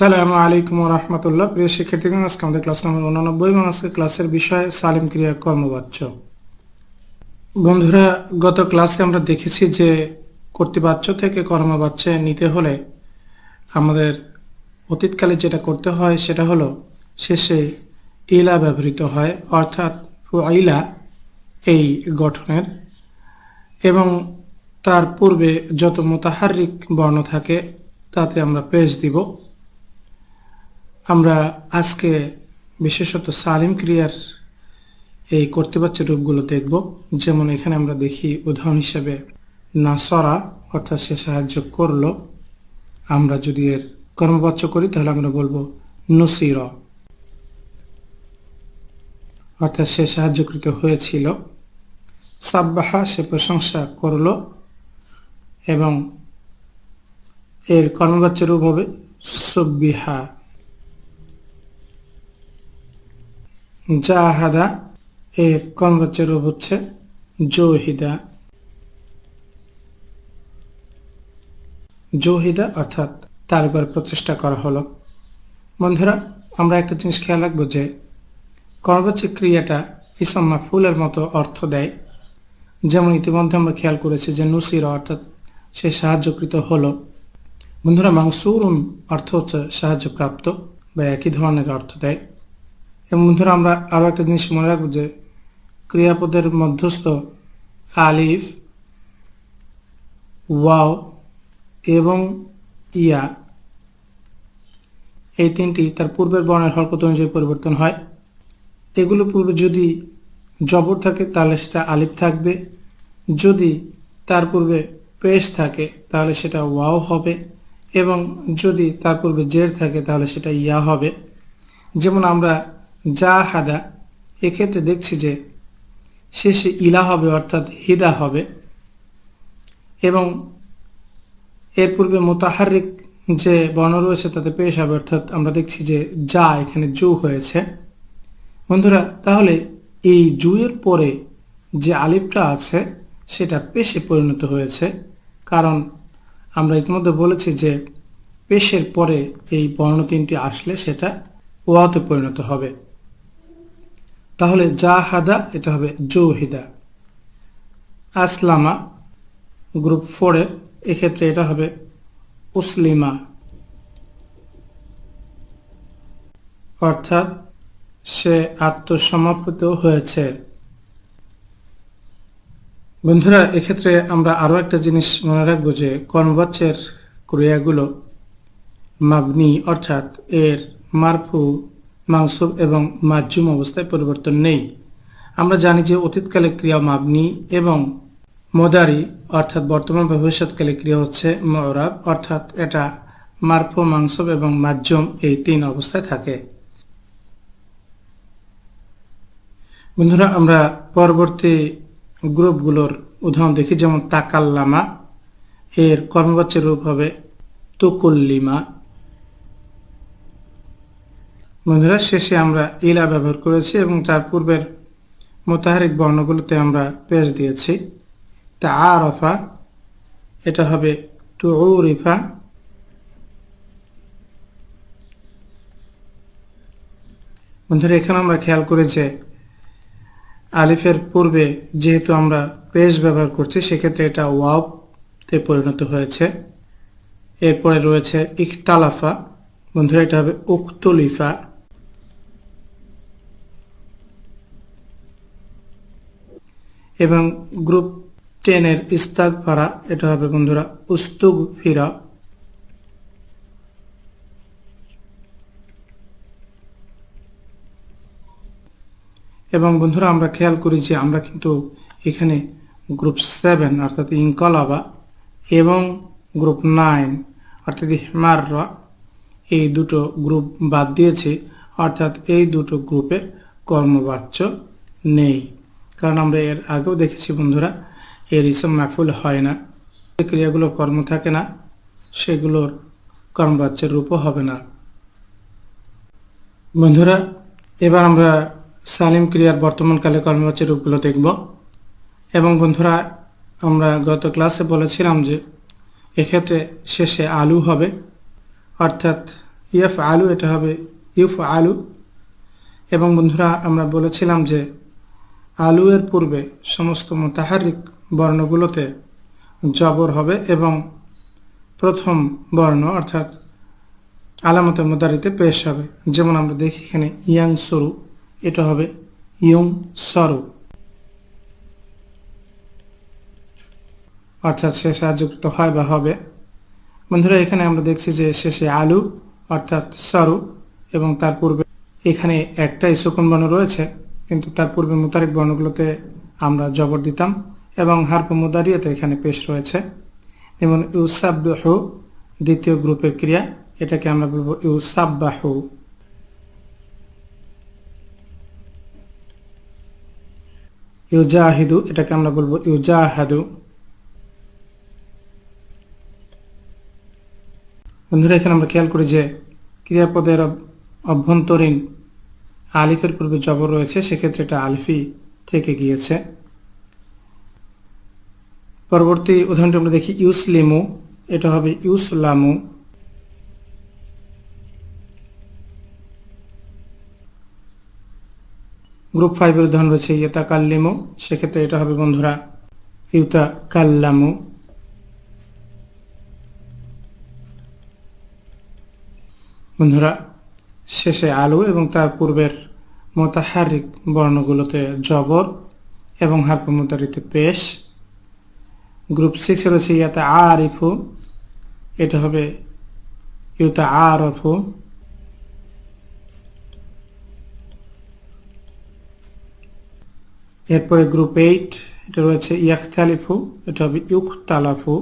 আসসালামু আলাইকুম রহমতুল্লাহ। প্রিয় শিক্ষার্থীগণ, আজকে আমাদের ক্লাস নম্বর উননব্বই এবং আজকে ক্লাসের বিষয় সালিম ক্রিয়া কর্মবাচ্য। বন্ধুরা, গত ক্লাসে আমরা দেখেছি যে কর্তৃবাচ্য থেকে কর্মবাচ্যে নিতে হলে আমাদের অতীতকালে যেটা করতে হয় সেটা হলো শেষে ইলা ব্যবহৃত হয়, অর্থাৎ আইলা এই গঠনের। এবং তার পূর্বে যত মোতাহারিক বর্ণ থাকে তাতে আমরা পেশ দিব। আমরা আজকে বিশেষত সালিম ক্রিয়ার এই কর্তৃপক্ষের রূপগুলো দেখব। যেমন এখানে আমরা দেখি, উদাহরণ হিসেবে নাসরা, অর্থাৎ সে সাহায্য করল। আমরা যদি এর কর্মবাচ্য করি, তাহলে আমরা বলব নসির। অর্থাৎ সে সাহায্যকৃত হয়েছিল। সাব্বাহা, সে প্রশংসা করল এবং এর কর্মবাচ্য রূপ হবে সব্বিহা। জাহাদা এর কর্মবাচ্য রূপ হচ্ছে জোহিদা। জোহিদা অর্থাৎ তার উপর প্রচেষ্টা করা হলো। বন্ধুরা, আমরা একটা জিনিস খেয়াল রাখব যে কর্মবাচ্য ক্রিয়াটা ইসাম্মা ফুলের মতো অর্থ দেয়। যেমন ইতিমধ্যে আমরা খেয়াল করেছি যে নুসির অর্থাৎ সে সাহায্যকৃত হলো। বন্ধুরা মাংসুরুন অর্থ হচ্ছে সাহায্যপ্রাপ্ত বা একই ধরনের অর্থ দেয়। এবং বন্ধুরা, আমরা আরও একটা জিনিস মনে রাখব যে ক্রিয়াপদের মধ্যস্থ আলিফ, ওয়াও এবং ইয়া, এই তিনটি তার পূর্বের বর্ণের হরকত অনুযায়ী পরিবর্তন হয়। এগুলো পূর্বে যদি জবর থাকে, তাহলে সেটা আলিফ থাকবে। যদি তার পূর্বে পেশ থাকে, তাহলে সেটা ওয়াও হবে। এবং যদি তার পূর্বে জের থাকে, তাহলে সেটা ইয়া হবে। যেমন আমরা যা হাদা এক্ষেত্রে দেখছি যে শেষে ইলা হবে, অর্থাৎ হিদা হবে। এবং এর পূর্বে মোতাহারিক যে বর্ণ রয়েছে, তাতে পেশ হবে, অর্থাৎ আমরা দেখছি যে যা এখানে জু হয়েছে। বন্ধুরা, তাহলে এই জুয়ের পরে যে আলিফটা আছে, সেটা পেশে পরিণত হয়েছে। কারণ আমরা ইতিমধ্যে বলেছি যে পেশের পরে এই বর্ণ তিনটি আসলে সেটা ওয়াতে পরিণত হবে। তাহলে যা হাদা এটা হবে জৌহিদা। আসলামা, গ্রুপ ফোরের এক্ষেত্রে এটা হবে উসলিমা। অর্থাৎ সে আত্মসমর্পিত হয়েছে। বন্ধুরা, এক্ষেত্রে আমরা আরও একটা জিনিস মনে রাখব যে কর্মবাচ্যের ক্রিয়াগুলো মাবনি, অর্থাৎ এর মারফু মাংসুব এবং মাজুম অবস্থায় পরিবর্তন নেই। আমরা জানি যে অতীতকালে ক্রিয়া মাবনি এবং মোদারি, অর্থাৎ বর্তমান বা ভবিষ্যৎকালে ক্রিয়া হচ্ছে মরাব অর্থাৎ এটা মারফু মাংসব এবং মাজুম এই তিন অবস্থায় থাকে। বন্ধুরা, আমরা পরবর্তী গ্রুপগুলোর উদাহরণ দেখি, যেমন তাকাল্লামা, এর কর্মবাচ্যের রূপ হবে তুকুল্লিমা। বন্ধুরা, শেষে আমরা ইলা ব্যবহার করেছি এবং তার পূর্বের মোতাহারিক বর্ণগুলোতে আমরা পেশ দিয়েছি। তা আরফা এটা হবে টু রিফা বন্ধুরা, এখানে আমরা খেয়াল করি যে আলিফের পূর্বে যেহেতু আমরা পেশ ব্যবহার করছি, সেক্ষেত্রে এটা ওয়াবতে পরিণত হয়েছে। এরপরে রয়েছে ইখতালাফা। বন্ধুরা, এটা হবে উক্তলিফা এবং গ্রুপ টেনের ইস্তাক ফারা এটা হবে বন্ধুরা উস্তুগ ফিরা এবং বন্ধুরা, আমরা খেয়াল করি যে আমরা কিন্তু এখানে গ্রুপ সেভেন, অর্থাৎ ইনকলাবা, এবং গ্রুপ নাইন, অর্থাৎ হিমাররা এই দুটো গ্রুপ বাদ দিয়েছে, অর্থাৎ এই দুটো গ্রুপের কর্মবাচ্য নেই। কারণ আমরা এর আগেও দেখেছি বন্ধুরা, এর ইসম মাহফুল হয় না। যে ক্রিয়াগুলো কর্ম থাকে না, সেগুলোর কর্মবাচ্যের রূপও হবে না। বন্ধুরা, এবার আমরা সালিম ক্রিয়ার বর্তমানকালে কর্মবাচ্যের রূপগুলো দেখব। এবং বন্ধুরা, আমরা গত ক্লাসে বলেছিলাম যে, এক্ষেত্রে শেষে আলু হবে। অর্থাৎ ইয়ফ আলু এটা হবে ইউফ আলু এবং বন্ধুরা, আমরা বলেছিলাম যে আলু এর পূর্বে সমস্ত মোতাহারিক বর্ণগুলোতে জবর হবে এবং প্রথম বর্ণ অর্থাৎ আলামতে মুদারিতে পেশ হবে। যেমন আমরা দেখি এখানে ইয়াং সরু এটা হবে ইয়ং সরু অর্থাৎ সে সাহায্যকৃত হয় বা হবে। বন্ধুরা, এখানে আমরা দেখছি যে শেষে আলু অর্থাৎ সরু এবং তার পূর্বে এখানে একটাই সুকুন বর্ণ রয়েছে। কিন্তু তার পূর্বে মুতারিক বর্ণগুলোতে আমরা জবর দিতাম এবং হারফ মুদারিয়াতে এখানে পেশ রয়েছে। যেমন ইউসাব্বাহু দ্বিতীয় গ্রুপের ক্রিয়া, এটাকে আমরা বলব ইউসাব্বাহু ইউজাহিদু, এটাকে আমরা বলব ইউজাহাদু। বন্ধুরা, এখানে আমরা খেয়াল করি যে ক্রিয়াপদের অভ্যন্তরীণ আলিফের পূর্বে জবর রয়েছে, সেক্ষেত্রে এটা আলিফি থেকে গিয়েছে। পরবর্তী উদাহরণটি আমরা দেখি, ইউসলিমু, এটা হবে ইউসলামু। গ্রুপ ফাইভের উদাহরণ রয়েছে ইয়েতা কাল্লিমু সেক্ষেত্রে এটা হবে বন্ধুরা ইউতা কাল্লামু বন্ধুরা শেষে আলু এবং তার পূর্বের মোতাহারিক বর্ণগুলোতে জবর এবং হারপমুতারিতে পেশ। গ্রুপ সিক্সে রয়েছে ইয়াতে আরিফু এটা হবে ইউতা আরফু এরপরে গ্রুপ এইট এটা রয়েছে ইয়াখতালিফু, এটা হবে ইউখতালাফু।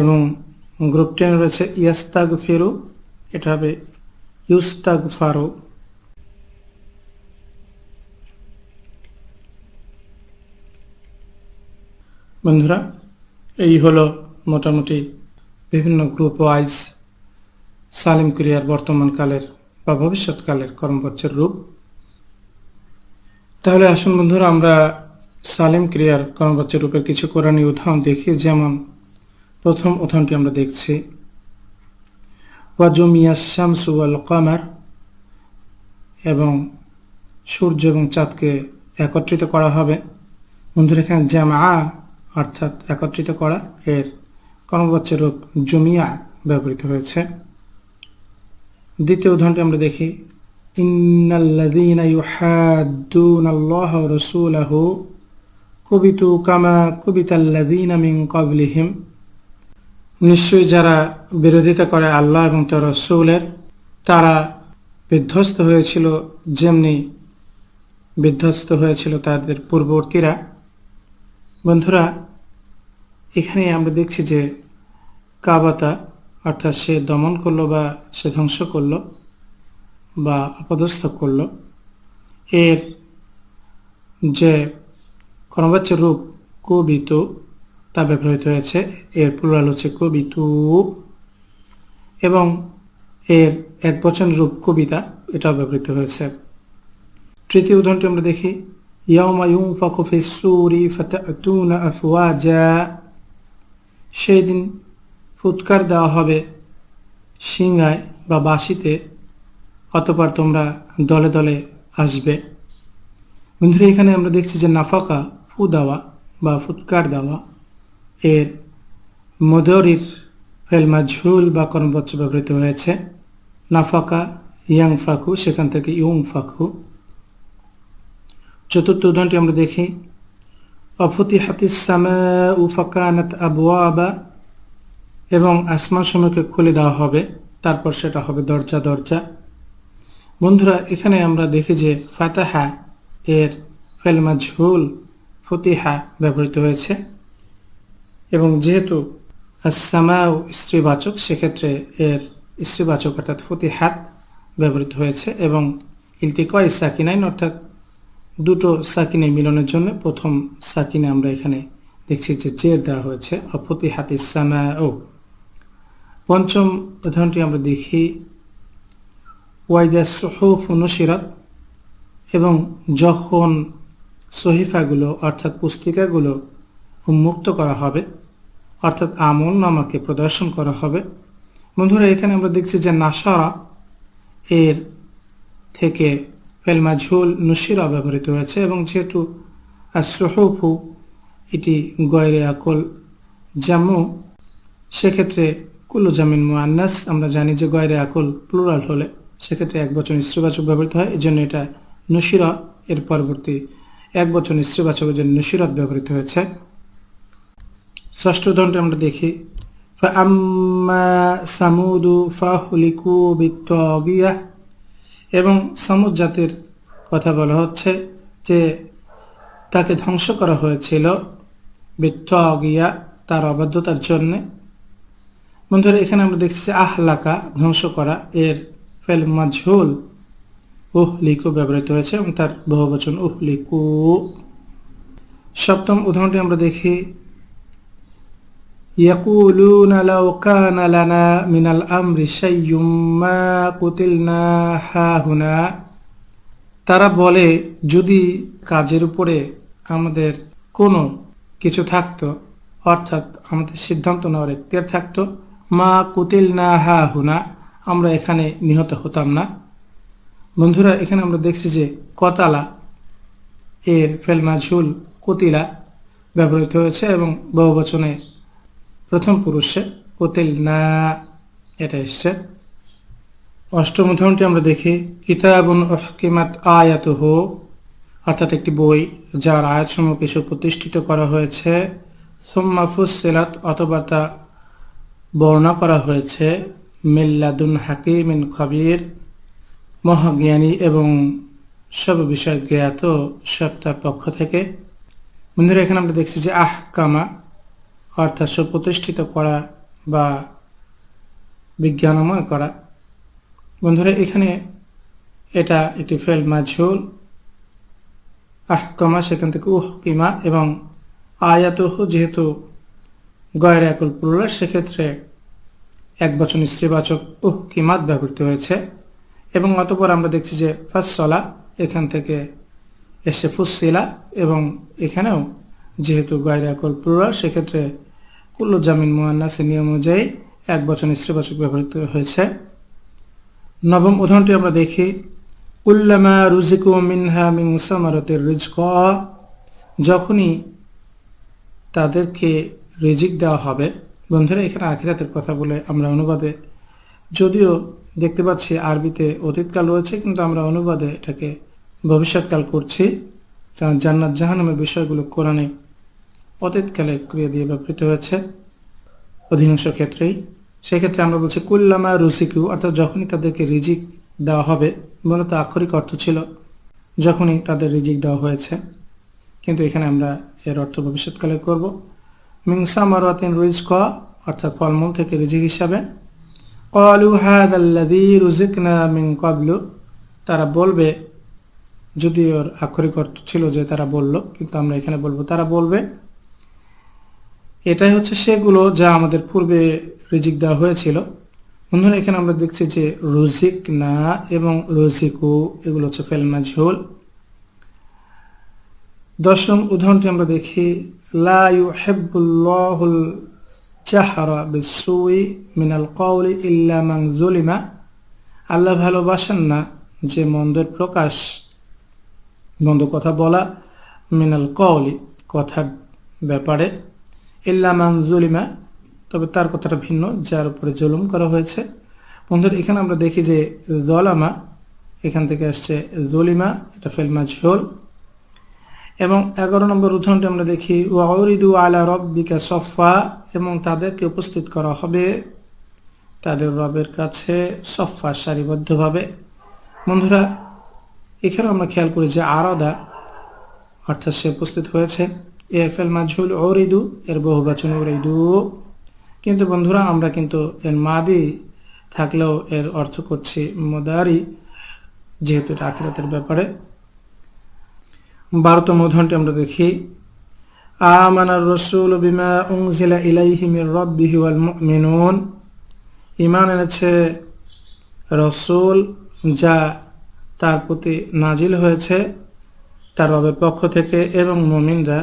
এবং গ্রুপ টেন রয়েছে ইয়াস্তাগ ফেরু এটা হবে ইউস্তাগ ফারো বন্ধুরা, এই হলো মোটামুটি বিভিন্ন গ্রুপ ওয়াইজ সালিম ক্রিয়ার বর্তমানকালের বা ভবিষ্যৎকালের কর্মপক্ষের রূপ। তাহলে আসুন বন্ধুরা, আমরা সালিম ক্রিয়ার কর্মপক্ষের রূপের কিছু কোরআনী উদাহরণ দেখি, যেমন প্রথম উদাহরণটি আমরা দেখছি। ওয়া ওয়াজমিয়া শামসু আল কামার এবং সূর্য এবং চাঁদকে একত্রিত করা হবে। বন্ধুরা, এখানে জামা অর্থাৎ একত্রিত করা এর কর্মবাচ্যের রূপ জমিয়া ব্যবহৃত হয়েছে। দ্বিতীয় উদাহরণটি আমরা দেখি, ইন্নাল্লাযীনা ইউহাদ্দুনা আল্লাহ কামা কুবিতাল্লাযীনা মিন ক্বাবলিহিম। নিশ্চয়ই যারা বিরোধিতা করে আল্লাহ এবং তার রসৌলের, তারা বিধ্বস্ত হয়েছিল যেমনি বিধ্বস্ত হয়েছিল তাদের পূর্ববর্তীরা। বন্ধুরা এখানে আমরা দেখছি যে কাবাতা, অর্থাৎ সে দমন করল বা সে ধ্বংস করল বা অপদস্থ করল, এর যে কর্মবাচ্যের রূপ কবিত তা ব্যবহৃত হয়েছে। এর প্লুরাল হচ্ছে কবিতু এবং এর এক বচন রূপ কবিতা এটাও ব্যবহৃত হয়েছে। তৃতীয় উদাহরণটি আমরা দেখি। সেই দিন ফুৎকার দেওয়া হবে সিংহায় বা বাঁশিতে, অতপর তোমরা দলে দলে আসবে। বন্ধুরা, এখানে আমরা দেখছি যে নাফাকা ফু দেওয়া বা ফুৎকার দেওয়া এর মদরির ফেলমা ঝুল বা কর্মবচ্চ ব্যবহৃত হয়েছে। নাফাকা, ইয়াং ফাকু, সেখান থেকে ইউং ফাকু। চতুর্থ উদাহরণটি আমরা দেখি। অফতি হাতিসামা উফাকানাত আবওয়াবা এবং আসমান সময়কে খুলে দেওয়া হবে। তারপর সেটা হবে দরজা দরজা। বন্ধুরা, এখানে আমরা দেখি যে ফাতাহা এর ফেলমা ঝুল ফতিহা ব্যবহৃত হয়েছে। এবং যেহেতু সামাও স্ত্রীবাচক, সেক্ষেত্রে এর স্ত্রীবাচক অর্থাৎ ফতিহাত ব্যবহৃত হয়েছে এবং ইলতিকয় সাকিনাইন অর্থাৎ দুটো সাকিনে মিলনের জন্য প্রথম সাকিনে আমরা এখানে দেখছি যে জের দেওয়া হয়েছে অফতি হাতি সামা ও পঞ্চম উদাহরণটি আমরা দেখি ওয়াইদা সহুফ নসিরাত এবং যখন সহিফাগুলো অর্থাৎ পুস্তিকাগুলো উন্মুক্ত করা হবে অর্থাৎ আমল নামাকে প্রদর্শন করা হবে। বন্ধুরা, এখানে আমরা দেখছি যে নাসারা এর থেকে ফেলমা ঝোল নুসিরা ব্যবহৃত হয়েছে এবং যেহেতু আসহফু এটি গয়রে আকল জামু, সেক্ষেত্রে কুল্লু জামিন মুআন্নাস, আমরা জানি যে গয়রে আকল প্লুরাল হলে সেক্ষেত্রে এক বচন স্ত্রীবাচক ব্যবহৃত হয় এই জন্য এটা নুসিরা এর পরবর্তী এক বচন স্ত্রীবাচকের জন্য নুসিরাত ব্যবহৃত হয়েছে। ষষ্ঠ উদাহরণটা আমরা দেখি আম্মা এবং সামুদ জাতির কথা বলা হচ্ছে যে তাকে ধ্বংস করা হয়েছিল বিত্তগিয়া তার অবাধ্যতার জন্যে। বন্ধুরা, এখানে আমরা দেখছি আহলাকা, ধ্বংস করা, এর ফেল মাঝুল উহ লিকু ব্যবহৃত হয়েছে এবং তার বহুবচন উহ লিকু সপ্তম উদাহরণটি আমরা দেখি يقولون لو كان لنا من الأمر شيء ما قتلنا هاهنا তারা বলে যদি কাজের উপরে আমাদের কোনো কিছু থাকতো অর্থাৎ আমাদের সিদ্ধান্ত নেওয়ার এখতিয়ার থাকতো মা কুতিল না হা হুনা আমরা এখানে নিহত হতাম না বন্ধুরা এখানে আমরা দেখছি যে কতালা এর ফেলমাঝুল কুতিলা ব্যবহৃত হয়েছে এবং বহুবচনে প্রথম পুরুষে, কোতেল না, এটা এসছে। অষ্টম উদাহরণটি আমরা দেখি, কিতাবুন কিমাত আয়াত হো অর্থাৎ একটি বই যার আয়াতসমূহ কিছু প্রতিষ্ঠিত করা হয়েছে। সোম্মা ফুসেলাত অথবা তা বর্ণনা করা হয়েছে, মিল্লাদুন হাকিম হাকিমিন কবির মহাজ্ঞানী এবং সব বিষয় জ্ঞাত সত্তার পক্ষ থেকে। বন্ধুরা, এখানে আমরা দেখছি যে আহ কামা অর্থাৎ সুপ্রতিষ্ঠিত করা বা বিজ্ঞানময় করা। বন্ধুরা, এখানে এটা একটি ফেল মাঝুল আহকমা, সেখান থেকে উহ কিমা এবং আয়াতহ যেহেতু গয়ের একল পুরুলার, সেক্ষেত্রে এক বচন স্ত্রীবাচক উহ কিমাত ব্যবহৃত হয়েছে। এবং অতপর আমরা দেখছি যে ফাসলা এখান থেকে এসে ফুসিলা এবং এখানেও যেহেতু গয়ের একল প্লুরাল সেক্ষেত্রে কুল্লু জামিন মোয়ান্নাসের নিয়ম অনুযায়ী এক বচন স্ত্রীবাচক ব্যবহৃত হয়েছে। নবম উদাহরণটি আমরা দেখি। উল্লামা রুজিকু মিনহা মিং সামারতের রিজক। যখনই তাদেরকে রিজিক দেওয়া হবে, বন্ধুরা, এখানে আখিরাতের কথা বলে আমরা অনুবাদে, যদিও দেখতে পাচ্ছি আরবিতে অতীতকাল রয়েছে, কিন্তু আমরা অনুবাদে এটাকে ভবিষ্যৎকাল করছি। জান্নাত জাহান্নামের বিষয়গুলো কোরআনে অতীতকালের ক্রিয়া দিয়ে ব্যবহৃত হয়েছে। অধিকাংশ ক্ষেত্রেই। সেক্ষেত্রে আমরা বলছি, কুল্লামা রুসিকু অর্থাৎ যখনই তাদেরকে রিজিক দেওয়া হবে, মূলত আক্ষরিক অর্থ ছিল যখনই তাদের রিজিক দেওয়া হয়েছে। কিন্তু এখানে আমরা এর অর্থ ভবিষ্যৎকালে করব। মিংসা মারওয়াতিন রুইজ ক অর্থাৎ ফলমূল থেকে রিজিক হিসাবে। কলু হাদি রুজিকনা মিং কবলু তারা বলবে যদি ওর আক্ষরিক অর্থ ছিল যে তারা বলল, কিন্তু আমরা এখানে বলব তারা বলবে এটাই হচ্ছে সেগুলো যা আমাদের পূর্বে রিজিক দেওয়া হয়েছিল। বন্ধুরা, এখানে আমরা দেখছি যে রুজিক না এবং রুজিকু, এগুলো হচ্ছে ফেলমা ঝোল দশম উদাহরণটি আমরা দেখি, লা ইউহিব্বুল্লাহুল জাহরা বিসুই মিনাল কওলি ইল্লা যুলিমা আল্লাহ ভালোবাসেন না যে মন্দের প্রকাশ, মন্দ কথা বলা মিনাল কওলি কথার ব্যাপারে। ইল্লা মান তবে তার কথাটা ভিন্ন, যার উপরে জুলুম করা হয়েছে। বন্ধুরা, এখানে আমরা দেখি যে জলামা, এখান থেকে আসছে জলিমা, এটা ফেলমা ঝোল এবং এগারো নম্বর উদাহরণটি আমরা দেখি ওয়াউরিদু আলা রব্বিকা সফা এবং তাদেরকে উপস্থিত করা হবে, তাদের রবের কাছে সফা সারিবদ্ধভাবে। বন্ধুরা এখানে আমরা খেয়াল করি যে আরদা, অর্থাৎ সে উপস্থিত হয়েছে। এর ফেল মাঝুল ওরিদু এর বহুবচন ওরিদু কিন্তু বন্ধুরা, আমরা কিন্তু এর মাদি থাকলেও এর অর্থ করছি মোদারি, যেহেতু এটা আখিরাতের ব্যাপারে। বারোতম উদাহরণটি আমরা দেখি। আমানার রসুল বিমা উংজিলা ইলাইহি মির রব্বিহি ওয়াল মুমিনুন। ইমান এনেছে রসুল যা তার প্রতি নাজিল হয়েছে, তার রবের পক্ষ থেকে এবং মমিনরা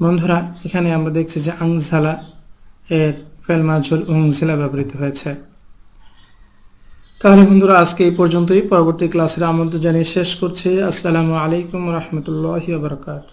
বন্ধুরা, এখানে আমরা দেখছি যে আংসালা এর ফেলমাঝুল উংসিলা ব্যবহৃত হয়েছে। তাহলে বন্ধুরা, আজকে এই পর্যন্তই। পরবর্তী ক্লাসের আমন্ত্রণ জানিয়ে শেষ করছি। আসসালামু আলাইকুম রহমতুল্লাহ বারকাত